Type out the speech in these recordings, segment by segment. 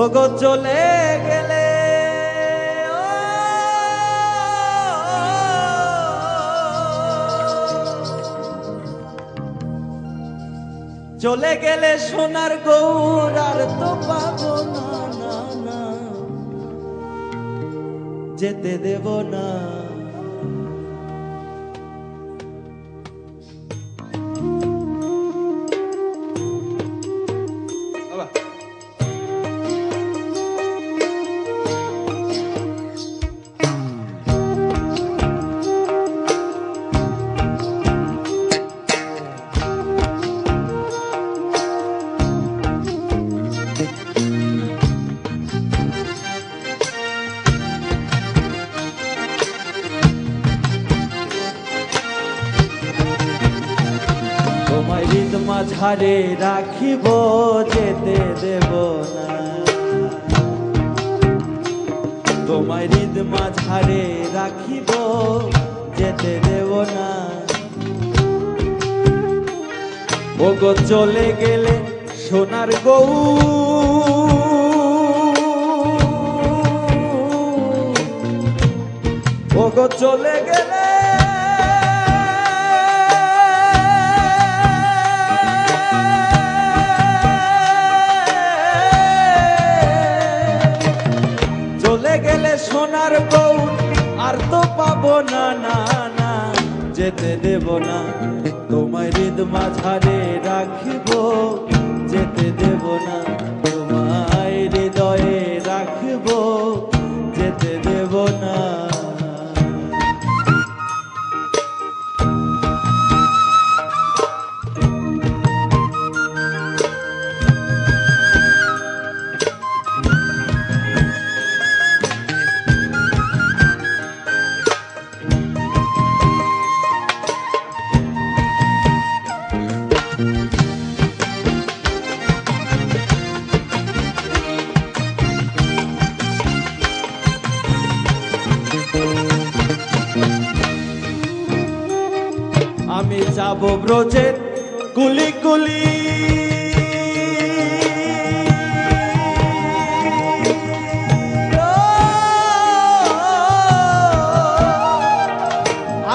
ও গো চলে গেলে চলে গেলে সোনার গৌর আর তো পাবো না। যেতে দেব না। হৃদ মাঝারে রাখিব, যেতে দেব না। তোমায় হৃদ মাঝারে রাখিব, যেতে দেব না। ও গো চলে গেলে সোনার গৌ ও গো চলে গেলে সোনার বউ, আর তো পাবো না না না। যেতে দেব না হৃদ মাঝারে রাখিব। যেতে দেব না ব্রজের কুলি কুলি।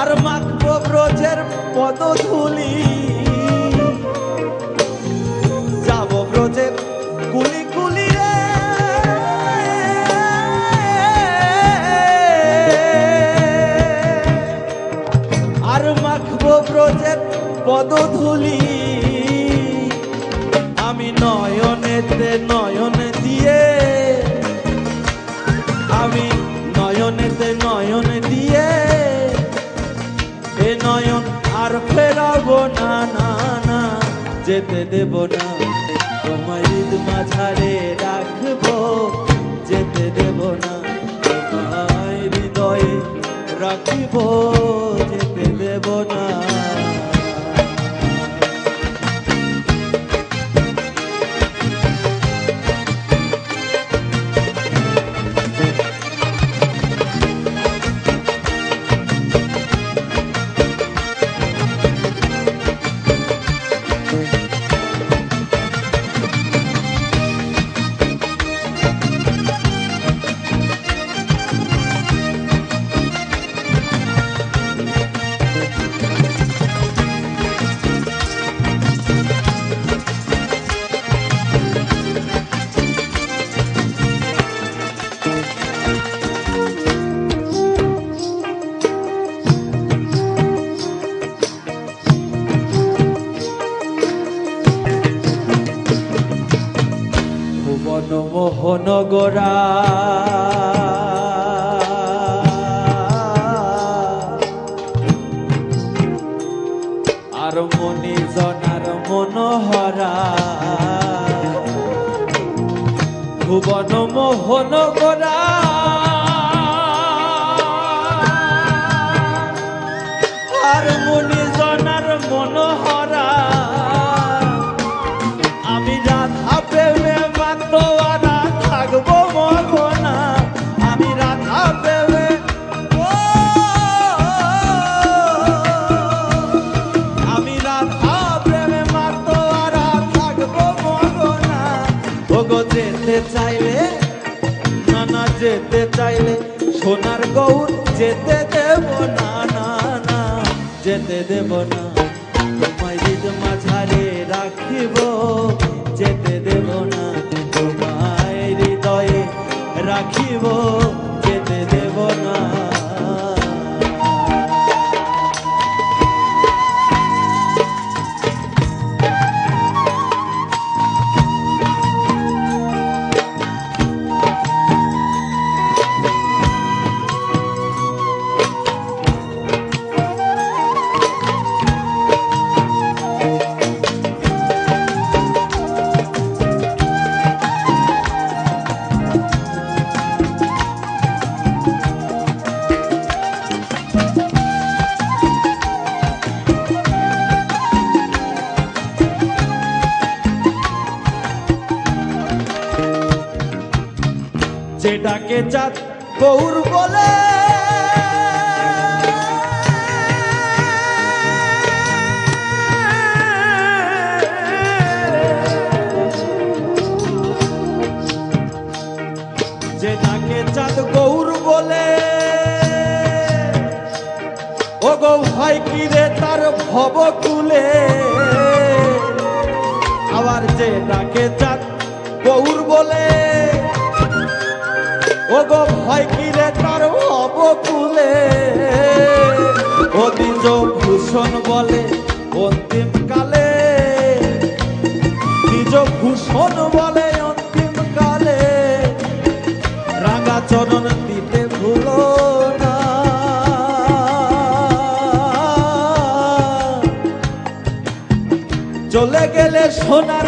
আর মাখব ব্রজের পদধূলি। যাব ব্রজের কুলি কুলি আর পদধূলি। আমি নয়নেতে নয়ন দিয়ে, আমি নয়নেতে নয়ন দিয়ে, এ নয়ন আর ফেরাবো না না না, যেতে দেব না। তোমায় হৃদ মাঝারে রাখব, যেতে দেব না। তোমায় হৃদয়ে রাখিব। ভুবন মোহন গোরা আর মনে জনার মনোহরা। ভুবন মোহন গোরা সোনার গৌর যেতে দেব না না না, যেতে দেব না। তোমায় মাঝারে রাখিব, যেতে দেব না। তোমায় হৃদয়ে রাখিব। যেটাকে চাঁদ গৌর বলে। যেটাকে চাঁদ গৌর বলে। ও গো ভাই কি রে তার ভব কুলে আবার যেটাকে চাঁদ গৌর বলে। ও গো ভয় কি রে তার হব কুলে ও দ্বিজ ভূষণ বলে অন্তিম কালে। দ্বিজ ভূষণ বলে অন্তিম কালে। রাঙা চরণ দিতে ভুলো চলে গেলে সোনা